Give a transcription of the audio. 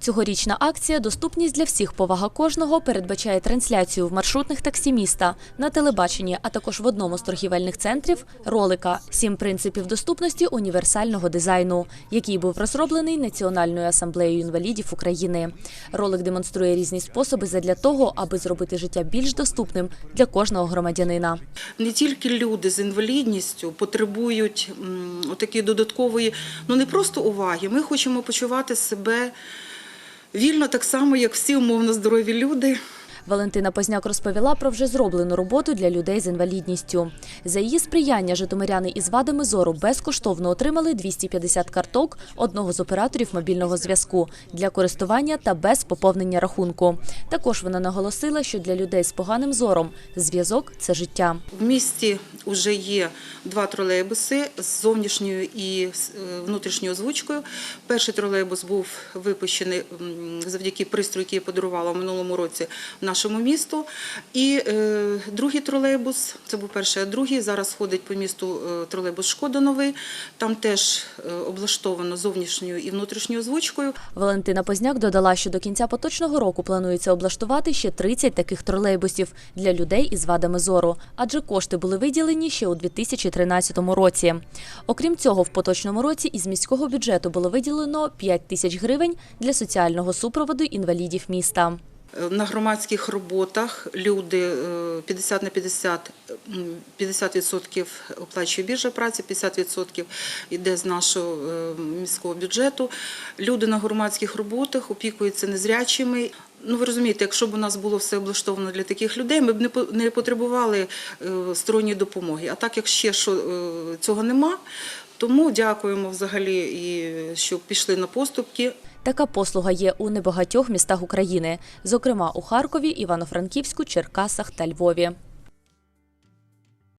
Цьогорічна акція Доступність для всіх повага кожного передбачає трансляцію в маршрутних таксі міста на телебаченні, а також в одному з торгівельних центрів ролика Сім принципів доступності універсального дизайну, який був розроблений Національною асамблеєю інвалідів України. Ролик демонструє різні способи задля того, аби зробити життя більш доступним для кожного громадянина. Не тільки люди з інвалідністю потребують м, отакої додаткової, ну не просто уваги. Ми хочемо почувати себе вільно, так само, як всі умовно здорові люди. Валентина Позняк розповіла про вже зроблену роботу для людей з інвалідністю. За її сприяння житомиряни із вадами зору безкоштовно отримали 250 карток одного з операторів мобільного зв'язку для користування та без поповнення рахунку. Також вона наголосила, що для людей з поганим зором зв'язок це життя. В місті вже є два тролейбуси з зовнішньою і е, внутрішньою озвучкою. Перший тролейбус був випущений завдяки пристрою, який я подарувала в минулому році нашому місту. І е, другий тролейбус, це був перший, а другий зараз ходить по місту е, тролейбус Шкода новий. Там теж облаштовано зовнішньою і внутрішньою озвучкою. Валентина Позняк додала, що до кінця поточного року планується облаштувати ще 30 таких тролейбусів для людей із вадами зору, адже кошти були виділені ще у 2013 році. Окрім цього, в поточному році із міського бюджету було виділено 5 тисяч гривень для соціального супроводу інвалідів міста. На громадських роботах люди е, 50 на 50, м, 50% оплачує біржа праці, 50% йде з нашого е, міського бюджету. Люди на громадських роботах опікуються незрячими. Ну, ви розумієте, якщо б у нас було все облаштовано для таких людей, ми б не потребували е, сторонньої допомоги. А так як ще що е, цього нема, тому дякуємо взагалі, що пішли на поступки. Така послуга є у небагатьох містах України, зокрема у Харкові, Івано-Франківську, Черкасах та Львові.